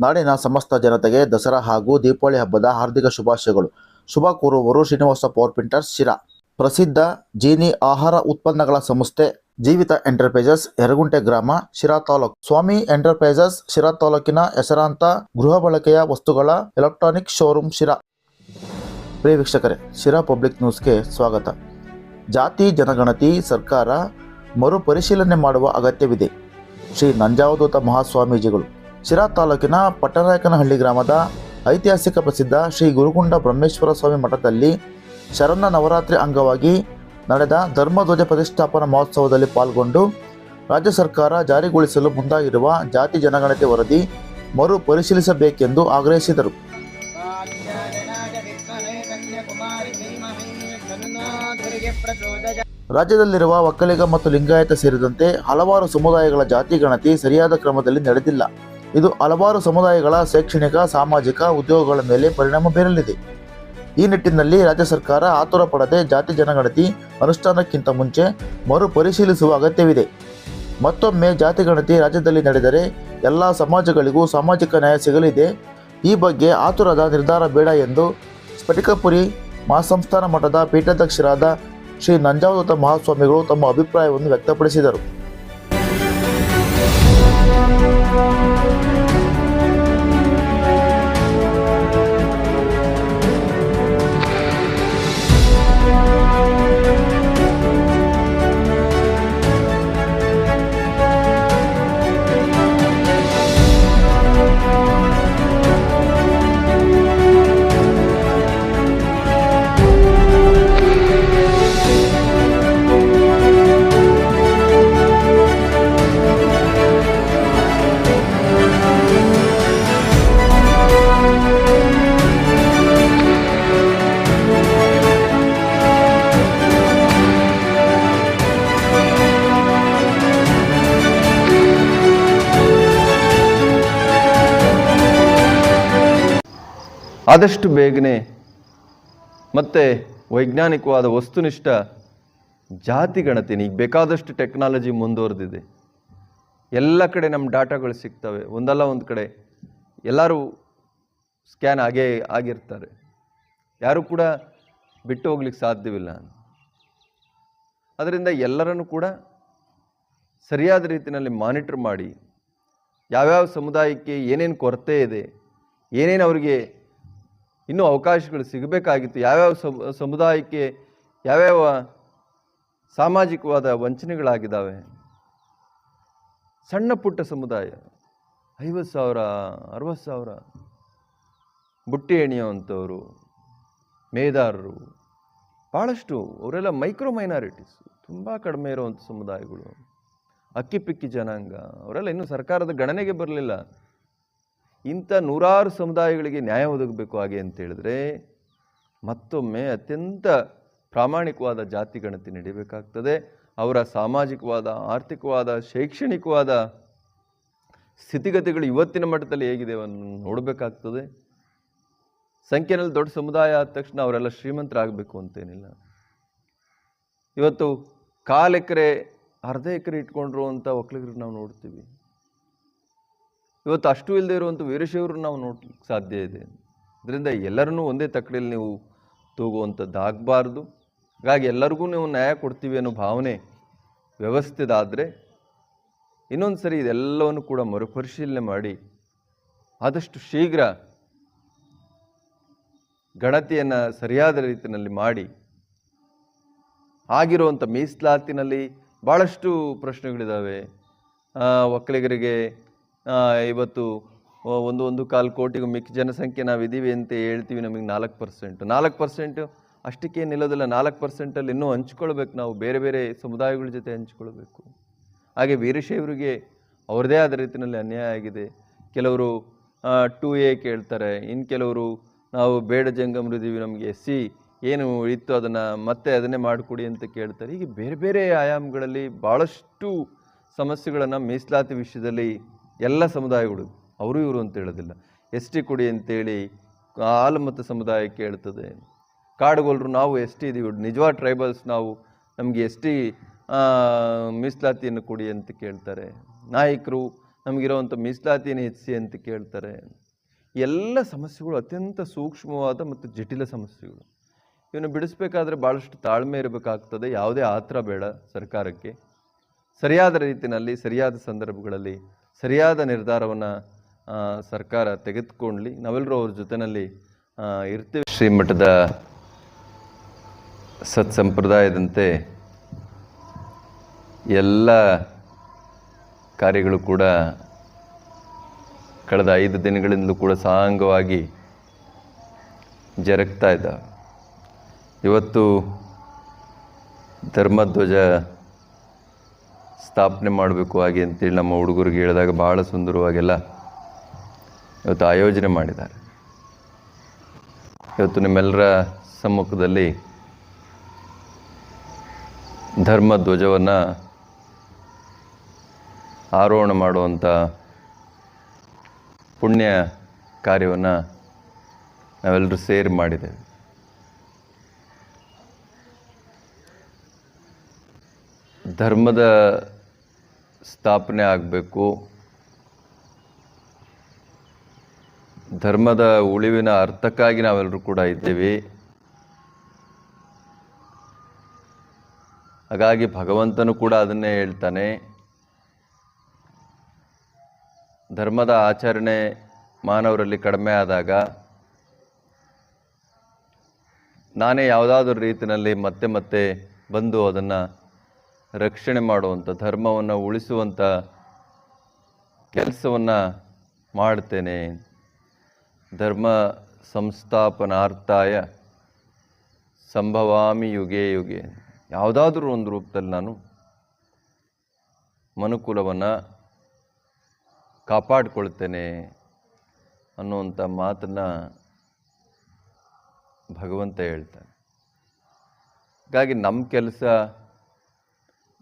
ನಾಡಿನ ಸಮಸ್ತ ಜನತೆಗೆ ದಸರಾ ಹಾಗೂ ದೀಪಾವಳಿ ಹಬ್ಬದ ಹಾರ್ದಿಕ ಶುಭಾಶಯಗಳು. ಶುಭ ಕೋರುವವರು ಶ್ರೀನಿವಾಸ ಪವರ್ ಪ್ರಿಂಟರ್ ಶಿರಾ. ಪ್ರಸಿದ್ಧ ಜೀನಿ ಆಹಾರ ಉತ್ಪನ್ನಗಳ ಸಂಸ್ಥೆ ಜೀವಿತ ಎಂಟರ್ಪ್ರೈಸಸ್ ಯರಗುಂಟೆ ಗ್ರಾಮ, ಶಿರಾ ತಾಲೂಕು. ಸ್ವಾಮಿ ಎಂಟರ್ಪ್ರೈಸಸ್ ಶಿರಾ ತಾಲೂಕಿನ ಹೆಸರಾಂತ ಗೃಹ ಬಳಕೆಯ ವಸ್ತುಗಳ ಎಲೆಕ್ಟ್ರಾನಿಕ್ ಶೋರೂಮ್ ಶಿರಾ. ಪ್ರಿಯ ವೀಕ್ಷಕರೇ, ಶಿರಾ ಪಬ್ಲಿಕ್ ನ್ಯೂಸ್ಗೆ ಸ್ವಾಗತ. ಜಾತಿ, ಜನಗಣತಿ, ಸರ್ಕಾರ ಮರುಪರಿಶೀಲನೆ ಮಾಡುವ ಅಗತ್ಯವಿದೆ. ಶ್ರೀ ನಂಜಾವಧೂತ ಮಹಾಸ್ವಾಮೀಜಿಗಳು. ಶಿರಾ ತಾಲೂಕಿನ ಪಟ್ಟನಾಯಕನಹಳ್ಳಿ ಗ್ರಾಮದ ಐತಿಹಾಸಿಕ ಪ್ರಸಿದ್ಧ ಶ್ರೀ ಗುರುಗುಂಡ ಬ್ರಹ್ಮೇಶ್ವರ ಸ್ವಾಮಿ ಮಠದಲ್ಲಿ ಶರಣ ನವರಾತ್ರಿ ಅಂಗವಾಗಿ ನಡೆದ ಧರ್ಮಧ್ವಜ ಪ್ರತಿಷ್ಠಾಪನಾ ಮಹೋತ್ಸವದಲ್ಲಿ ಪಾಲ್ಗೊಂಡು ರಾಜ್ಯ ಸರ್ಕಾರ ಜಾರಿಗೊಳಿಸಲು ಮುಂದಾಗಿರುವ ಜಾತಿ ಜನಗಣತಿ ವರದಿ ಮರು ಪರಿಶೀಲಿಸಬೇಕೆಂದು ಆಗ್ರಹಿಸಿದರು. ರಾಜ್ಯದಲ್ಲಿರುವ ಒಕ್ಕಲಿಗ ಮತ್ತು ಲಿಂಗಾಯತ ಸೇರಿದಂತೆ ಹಲವಾರು ಸಮುದಾಯಗಳ ಜಾತಿ ಗಣತಿ ಸರಿಯಾದ ಕ್ರಮದಲ್ಲಿ ನಡೆದಿಲ್ಲ. ಇದು ಹಲವಾರು ಸಮುದಾಯಗಳ ಶೈಕ್ಷಣಿಕ, ಸಾಮಾಜಿಕ ಉದ್ಯೋಗಗಳ ಮೇಲೆ ಪರಿಣಾಮ ಬೀರಲಿದೆ. ಈ ನಿಟ್ಟಿನಲ್ಲಿ ರಾಜ್ಯ ಸರ್ಕಾರ ಆತುರ ಪಡದೆ ಜಾತಿ ಜನಗಣತಿ ಅನುಷ್ಠಾನಕ್ಕಿಂತ ಮುಂಚೆ ಮರು ಪರಿಶೀಲಿಸುವ ಅಗತ್ಯವಿದೆ. ಮತ್ತೊಮ್ಮೆ ಜಾತಿ ಗಣತಿ ರಾಜ್ಯದಲ್ಲಿ ನಡೆದರೆ ಎಲ್ಲ ಸಮಾಜಗಳಿಗೂ ಸಾಮಾಜಿಕ ನ್ಯಾಯ ಸಿಗಲಿದೆ. ಈ ಬಗ್ಗೆ ಆತುರದ ನಿರ್ಧಾರ ಬೇಡ ಎಂದು ಸ್ಫಟಿಕಪುರಿ ಮಹಾಸಂಸ್ಥಾನ ಮಠದ ಪೀಠಾಧ್ಯಕ್ಷರಾದ ಶ್ರೀ ನಂಜಾವತ ಮಹಾಸ್ವಾಮಿಗಳು ತಮ್ಮ ಅಭಿಪ್ರಾಯವನ್ನು ವ್ಯಕ್ತಪಡಿಸಿದರು. ಆದಷ್ಟು ಬೇಗನೆ ಮತ್ತು ವೈಜ್ಞಾನಿಕವಾದ ವಸ್ತುನಿಷ್ಠ ಜಾತಿ ಗಣತಿನ ಈಗ ಬೇಕಾದಷ್ಟು ಟೆಕ್ನಾಲಜಿ ಮುಂದುವರೆದಿದೆ. ಎಲ್ಲ ಕಡೆ ನಮ್ಮ ಡಾಟಾಗಳು ಸಿಗ್ತವೆ. ಒಂದಲ್ಲ ಒಂದು ಕಡೆ ಎಲ್ಲರೂ ಸ್ಕ್ಯಾನ್ ಆಗೇ ಆಗಿರ್ತಾರೆ. ಯಾರೂ ಕೂಡ ಬಿಟ್ಟು ಹೋಗ್ಲಿಕ್ಕೆ ಸಾಧ್ಯವಿಲ್ಲ. ಅದರಿಂದ ಎಲ್ಲರನ್ನು ಕೂಡ ಸರಿಯಾದ ರೀತಿಯಲ್ಲಿ ಮಾನಿಟರ್ ಮಾಡಿ, ಯಾವ್ಯಾವ ಸಮುದಾಯಕ್ಕೆ ಏನೇನು ಕೊರತೆ ಇದೆ, ಏನೇನು ಅವರಿಗೆ ಇನ್ನೂ ಅವಕಾಶಗಳು ಸಿಗಬೇಕಾಗಿತ್ತು. ಯಾವ್ಯಾವ ಸಮ, ಸಮುದಾಯಕ್ಕೆ ಯಾವ್ಯಾವ ಸಾಮಾಜಿಕವಾದ ವಂಚನೆಗಳಾಗಿದ್ದಾವೆ? ಸಣ್ಣ ಪುಟ್ಟ ಸಮುದಾಯ, ಐವತ್ತು ಸಾವಿರ, ಅರವತ್ತು ಸಾವಿರ, ಬುಟ್ಟಿ ಎಣಿಯುವಂಥವ್ರು ಮೇದಾರರು ಭಾಳಷ್ಟು ಅವರೆಲ್ಲ ಮೈಕ್ರೋ ಮೈನಾರಿಟೀಸ್, ತುಂಬ ಕಡಿಮೆ ಇರುವಂಥ ಸಮುದಾಯಗಳು. ಅಕ್ಕಿ ಪಿಕ್ಕಿ ಜನಾಂಗ, ಅವರೆಲ್ಲ ಇನ್ನೂ ಸರ್ಕಾರದ ಗಣನೆಗೆ ಬರಲಿಲ್ಲ. ಇಂಥ ನೂರಾರು ಸಮುದಾಯಗಳಿಗೆ ನ್ಯಾಯ ಒದಗಬೇಕು ಹಾಗೆ ಅಂತೇಳಿದ್ರೆ ಮತ್ತೊಮ್ಮೆ ಅತ್ಯಂತ ಪ್ರಾಮಾಣಿಕವಾದ ಜಾತಿ ಗಣತಿ ನಡೀಬೇಕಾಗ್ತದೆ. ಅವರ ಸಾಮಾಜಿಕವಾದ, ಆರ್ಥಿಕವಾದ, ಶೈಕ್ಷಣಿಕವಾದ ಸ್ಥಿತಿಗತಿಗಳು ಇವತ್ತಿನ ಮಟ್ಟದಲ್ಲಿ ಹೇಗಿದೆ ನೋಡಬೇಕಾಗ್ತದೆ. ಸಂಖ್ಯೆನಲ್ಲಿ ದೊಡ್ಡ ಸಮುದಾಯ ಆದ ತಕ್ಷಣ ಅವರೆಲ್ಲ ಶ್ರೀಮಂತರಾಗಬೇಕು ಅಂತೇನಿಲ್ಲ. ಇವತ್ತು ಕಾಲು ಎಕರೆ, ಅರ್ಧ ಎಕರೆ ಇಟ್ಕೊಂಡಿರುವಂಥ ಒಕ್ಕಲಿಗರು ನಾವು ನೋಡ್ತೀವಿ. ಇವತ್ತು ಅಷ್ಟು ಇಲ್ಲದೆ ಇರುವಂಥ ವೀರಶೈವರು ನಾವು ನೋಡ್ಲಿಕ್ಕೆ ಸಾಧ್ಯ ಇದೆ. ಅದರಿಂದ ಎಲ್ಲರನ್ನೂ ಒಂದೇ ತಕ್ಕಡಿಯಲ್ಲಿ ನೀವು ತೂಗುವಂಥದ್ದಾಗಬಾರ್ದು. ಹಾಗಾಗಿ ಎಲ್ಲರಿಗೂ ನೀವು ನ್ಯಾಯ ಕೊಡ್ತೀವಿ ಅನ್ನೋ ಭಾವನೆ ವ್ಯವಸ್ಥೆದಾದರೆ ಇನ್ನೊಂದು ಸರಿ ಇದೆಲ್ಲವನ್ನು ಕೂಡ ಮರುಪರಿಶೀಲನೆ ಮಾಡಿ ಆದಷ್ಟು ಶೀಘ್ರ ಗಣತಿಯನ್ನು ಸರಿಯಾದ ರೀತಿಯಲ್ಲಿ ಮಾಡಿ. ಆಗಿರುವಂಥ ಮೀಸಲಾತಿನಲ್ಲಿ ಭಾಳಷ್ಟು ಪ್ರಶ್ನೆಗಳಿದ್ದಾವೆ. ಒಕ್ಕಲಿಗರಿಗೆ ಇವತ್ತು ಒಂದು ಒಂದು ಕಾಲು ಕೋಟಿಗೂ ಮಿಕ್ಕ ಜನಸಂಖ್ಯೆ ನಾವು ಇದ್ದೀವಿ ಅಂತ ಹೇಳ್ತೀವಿ ನಮಗೆ ನಾಲ್ಕು ಪರ್ಸೆಂಟ್. ನಾಲ್ಕು ಪರ್ಸೆಂಟು ಅಷ್ಟಕ್ಕೆ ನಿಲ್ಲೋದಿಲ್ಲ. ನಾಲ್ಕು ಪರ್ಸೆಂಟಲ್ಲಿ ಇನ್ನೂ ಹಂಚ್ಕೊಳ್ಬೇಕು ನಾವು. ಬೇರೆ ಬೇರೆ ಸಮುದಾಯಗಳ ಜೊತೆ ಹಂಚ್ಕೊಳ್ಬೇಕು. ಹಾಗೆ ವೀರಶೈವರಿಗೆ ಅವ್ರದ್ದೇ ಆದ ರೀತಿಯಲ್ಲಿ ಅನ್ಯಾಯ ಆಗಿದೆ. ಕೆಲವರು ಟು ಎ ಕೇಳ್ತಾರೆ. ಇನ್ನು ಕೆಲವರು, ನಾವು ಬೇಡ ಜಂಗಮರಿದ್ದೀವಿ ನಮಗೆ ಸಿ ಏನು ಇತ್ತು ಅದನ್ನು ಮತ್ತೆ ಅದನ್ನೇ ಮಾಡಿಕೊಡಿ ಅಂತ ಕೇಳ್ತಾರೆ. ಹೀಗೆ ಬೇರೆ ಬೇರೆ ಆಯಾಮಗಳಲ್ಲಿ ಭಾಳಷ್ಟು ಸಮಸ್ಯೆಗಳನ್ನು ಮೀಸಲಾತಿ ವಿಷಯದಲ್ಲಿ ಎಲ್ಲ ಸಮುದಾಯಗಳು, ಅವರು ಇವರು ಅಂತ ಹೇಳೋದಿಲ್ಲ. ಎಸ್ ಟಿ ಕೊಡಿ ಅಂತೇಳಿ ಆಲಮತ ಸಮುದಾಯ ಕೇಳ್ತದೆ. ಕಾಡುಗೋಲ್ರು, ನಾವು ಎಸ್ ಟಿ ಇದೀವಿ. ನಿಜವಾದ ಟ್ರೈಬಲ್ಸ್ ನಾವು ನಮಗೆ ಎಸ್ ಟಿ ಮೀಸಲಾತಿಯನ್ನು ಕೊಡಿ ಅಂತ ಕೇಳ್ತಾರೆ. ನಾಯಕರು ನಮಗಿರೋವಂಥ ಮೀಸಲಾತಿಯನ್ನು ಹೆಚ್ಚಿಸಿ ಅಂತ ಕೇಳ್ತಾರೆ. ಎಲ್ಲ ಸಮಸ್ಯೆಗಳು ಅತ್ಯಂತ ಸೂಕ್ಷ್ಮವಾದ ಮತ್ತು ಜಟಿಲ ಸಮಸ್ಯೆಗಳು. ಇವನ್ನು ಬಿಡಿಸ್ಬೇಕಾದ್ರೆ ಭಾಳಷ್ಟು ತಾಳ್ಮೆ ಇರಬೇಕಾಗ್ತದೆ. ಯಾವುದೇ ಆತರ ಬೇಡ ಸರ್ಕಾರಕ್ಕೆ. ಸರಿಯಾದ ರೀತಿಯಲ್ಲಿ, ಸರಿಯಾದ ಸಂದರ್ಭಗಳಲ್ಲಿ ಸರಿಯಾದ ನಿರ್ಧಾರವನ್ನು ಸರ್ಕಾರ ತೆಗೆದುಕೊಳ್ಳಿ ನಾವೆಲ್ಲರೂ ಅವ್ರ ಜೊತೆಯಲ್ಲಿ ಇರ್ತೀವಿ. ಶ್ರೀಮಠದ ಸತ್ಸಂಪ್ರದಾಯದಂತೆ ಎಲ್ಲ ಕಾರ್ಯಗಳು ಕೂಡ ಕಳೆದ ಐದು ದಿನಗಳಿಂದಲೂ ಕೂಡ ಸಾಂಗವಾಗಿ ಜರಗ್ತಾ ಇದ್ದಾವೆ. ಇವತ್ತು ಧರ್ಮಧ್ವಜ ಸ್ಥಾಪನೆ ಮಾಡಬೇಕು ಹಾಗೆ ಅಂತೇಳಿ ನಮ್ಮ ಹುಡುಗರಿಗೆ ಹೇಳಿದಾಗ ಭಾಳ ಸುಂದರವಾಗೆಲ್ಲ ಇವತ್ತು ಆಯೋಜನೆ ಮಾಡಿದ್ದಾರೆ. ಇವತ್ತು ನಿಮ್ಮೆಲ್ಲರ ಸಮ್ಮುಖದಲ್ಲಿ ಧರ್ಮ ಧ್ವಜವನ್ನು ಆರೋಹಣ ಮಾಡುವಂಥ ಪುಣ್ಯ ಕಾರ್ಯವನ್ನು ನಾವೆಲ್ಲರೂ ಸೇರಿ ಮಾಡಿದ್ದೇವೆ. ಧರ್ಮದ ಸ್ಥಾಪನೆ ಆಗಬೇಕು. ಧರ್ಮದ ಉಳಿವಿನ ಅರ್ಥಕ್ಕಾಗಿ ನಾವೆಲ್ಲರೂ ಕೂಡ ಇದ್ದೇವೆ. ಹಾಗಾಗಿ ಭಗವಂತನು ಕೂಡ ಅದನ್ನೇ ಹೇಳ್ತಾನೆ. ಧರ್ಮದ ಆಚರಣೆ ಮಾನವರಲ್ಲಿ ಕಡಿಮೆ ಆದಾಗ ನಾನೇ ಯಾವುದಾದ್ರೂ ರೀತಿಯಲ್ಲಿ ಮತ್ತೆ ಮತ್ತೆ ಬಂದು ಅದನ್ನು ರಕ್ಷಣೆ ಮಾಡುವಂಥ ಧರ್ಮವನ್ನು ಉಳಿಸುವಂಥ ಕೆಲಸವನ್ನು ಮಾಡ್ತೇನೆ. ಧರ್ಮ ಸಂಸ್ಥಾಪನಾರ್ಥಾಯ ಸಂಭವಾಮಿ ಯುಗೆ ಯುಗೆ. ಯಾವುದಾದ್ರೂ ಒಂದು ರೂಪದಲ್ಲಿ ನಾನು ಮನುಕುಲವನ್ನು ಕಾಪಾಡಿಕೊಳ್ತೇನೆ ಅನ್ನುವಂಥ ಮಾತನ್ನು ಭಗವಂತ ಹೇಳ್ತಾನೆ. ಹಾಗಾಗಿ ನಮ್ಮ ಕೆಲಸ